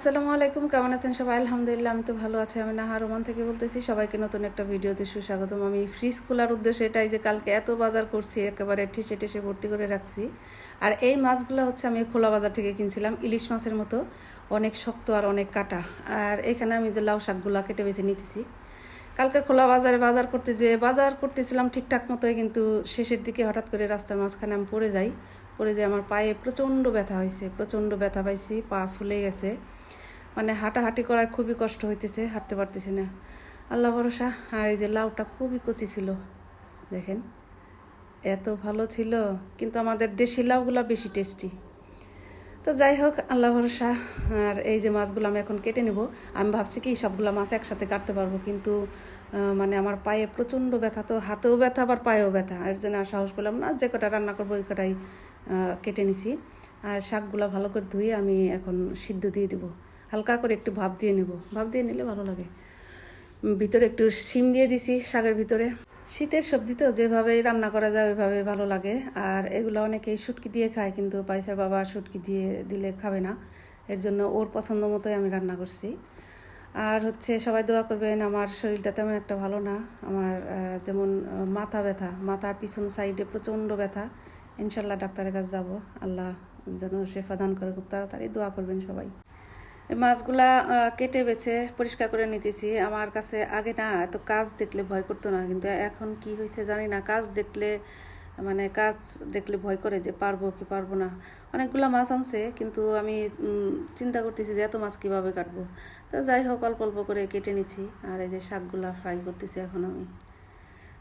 আসসালামু আলাইকুম, কেমন আছেন সবাই? আলহামদুলিল্লাহ, আমি তো ভালো আছি। আমি নাহা রোমান থেকে বলতেছি, সবাইকে নতুন একটা ভিডিওতে সুস্বাগতম। আমি ফ্রিজ খোলার উদ্দেশ্যে এটাই যে কালকে এত বাজার করছি, একেবারে ঠেসে ঠেসে ভর্তি করে রাখছি। আর এই মাছগুলো হচ্ছে আমি খোলা বাজার থেকে কিনছিলাম, ইলিশ মাছের মতো। অনেক শক্ত আর অনেক কাটা। আর এখানে আমি যে লাউ শাকগুলো কেটে বেছে নিতেছি। কালকে খোলা বাজারে বাজার করতে যে বাজার করতেছিলাম ঠিকঠাক মতোই, কিন্তু শেষের দিকে হঠাৎ করে রাস্তার মাঝখানে আমি পড়ে যাই। পড়ে যে আমার পায়ে প্রচণ্ড ব্যথা হয়েছে, প্রচণ্ড ব্যথা পাইছি, পা ফুলে গেছে। মানে হাঁটাহাঁটি করায় খুবই কষ্ট হইতেছে, হাঁটতে পারতেছি না। আল্লাহ ভরসা। আর এই যে লাউটা খুবই কচি ছিল, দেখেন, এত ভালো ছিল, কিন্তু আমাদের দেশি লাউগুলো বেশি টেস্টি তো যাই হোক, আল্লাহ ভরসা। আর এই যে মাছগুলো আমি এখন কেটে নেব। আমি ভাবছি কি, সবগুলো মাছ একসাথে কাটতে পারব, কিন্তু মানে আমার পায়ে প্রচণ্ড ব্যথা, তো হাতেও ব্যথা, আবার পায়েও ব্যথা। এর জন্য আর সাহস করলাম না, যে কটা রান্না করব ওই কটাই কেটে নিছি। আর শাকগুলো ভালো করে ধুয়ে আমি এখন সিদ্ধ দিয়ে দিব। হালকা করে একটু ভাপ দিয়ে নেব। ভাপ দিয়ে নিলে ভালো লাগে। ভিতরে একটু শিম দিয়ে দিছি শাকের ভিতরে। শীতের সবজি তো যেভাবে রান্না করা যায় ওইভাবে ভালো লাগে। আর এগুলো অনেকেই শুটকি দিয়ে খায়, কিন্তু পাইসার বাবা শুটকি দিয়ে দিলে খাবে না। এর জন্য ওর পছন্দ মতোই আমি রান্না করছি। আর হচ্ছে সবাই দোয়া করবেন, আমার শরীরটা তেমন একটা ভালো না। আমার যেমন মাথা ব্যথা, মাথার পিছন সাইডে প্রচণ্ড ব্যথা। ইনশাল্লাহ ডাক্তারের কাছে যাব। আল্লাহ যেন শেফা দান করে, খুব তাড়াতাড়ি দোয়া করবেন সবাই। মাছগুলা কেটে বেছে পরিষ্কার করে নিতেছি। আমার কাছে আগে না এত কাজ দেখলে ভয় করতো না, কিন্তু এখন কি হয়েছে জানি না। কাজ দেখলে মানে কাজ দেখলে ভয় করে যে পারব কি পারব না। অনেকগুলা মাছ আনছে, কিন্তু আমি চিন্তা করতেছি যে এত মাছ কীভাবে কাটবো। তো যাই হোক, অল্প অল্প করে কেটে নিচ্ছি। আর এই যে শাকগুলা ফ্রাই করতেছি এখন আমি।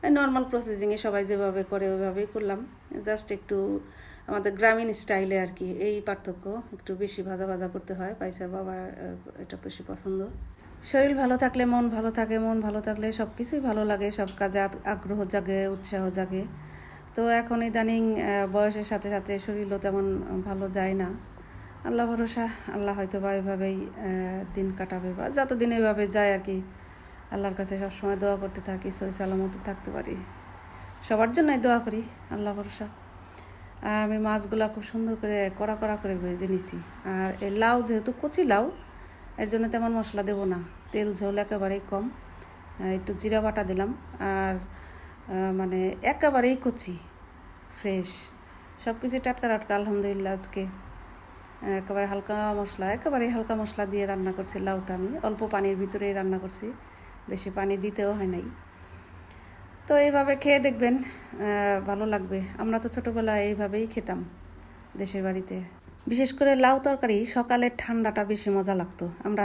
নর্মাল প্রসেসিংয়ে সবাই যেভাবে করে, ওইভাবেই করলাম। জাস্ট একটু আমাদের গ্রামীণ স্টাইলে আর কি, এই পার্থক্য। একটু বেশি ভাজা ভাজা করতে হয় পাইসার বাবা এটা বেশি পছন্দ। শরীর ভালো থাকলে মন ভালো থাকে, মন ভালো থাকলে সব কিছুই ভালো লাগে, সব কাজে আগ্রহ জাগে, উৎসাহ জাগে। তো এখন ইদানিং বয়সের সাথে সাথে শরীরও তেমন ভালো যায় না। আল্লাহ ভরসা, আল্লাহ হয়তো বা এভাবেই দিন কাটাবে বা যতদিন এভাবে যায় আর কি আল্লাহর কাছে সবসময় দোয়া করতে থাকি সই সালামতে থাকতে পারি। সবার জন্যই দোয়া করি, আল্লাহ ভরসা। আর আমি মাছগুলা খুব সুন্দর করে কড়া কড়া করে ভেজে নিছি। আর এই লাউ যেহেতু কচি লাউ, এর জন্য তেমন মশলা দেবো না। তেল ঝোল একেবারেই কম। একটু জিরা বাটা দিলাম। আর মানে একেবারেই কচি, ফ্রেশ। সব কিছু টাটকা টাটকা, আলহামদুলিল্লাহ আজকে। একেবারে হালকা মশলা, একেবারেই হালকা মশলা দিয়ে রান্না করছি লাউটা আমি। অল্প পানির ভিতরেই রান্না করছি। বেশি পানি দিতেও হয় নাই। তো এইভাবে খেয়ে দেখবেন ভালো লাগবে। আমরা তো ছোটোবেলায় এইভাবেই খেতাম দেশের বাড়িতে। বিশেষ করে লাউ তরকারি, সকালে ঠান্ডাটা বেশি মজা লাগতো। আমরা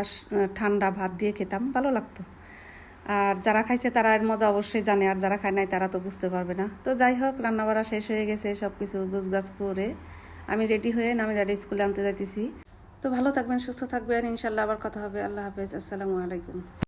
ঠান্ডা ভাত দিয়ে খেতাম, ভালো লাগতো। আর যারা খাইছে তারা এর মজা অবশ্যই জানে, আর যারা খায় নাই তারা তো বুঝতে পারবে না। তো যাই হোক, রান্নাবাড়া শেষ হয়ে গেছে সব কিছু গুছগাছ করে আমি রেডি হয়ে আমি রেডি স্কুলে আনতে যাইতেছি। তো ভালো থাকবেন, সুস্থ থাকবেন, ইনশাল্লাহ আবার কথা হবে। আল্লাহ হাফেজ, আসসালামু আলাইকুম।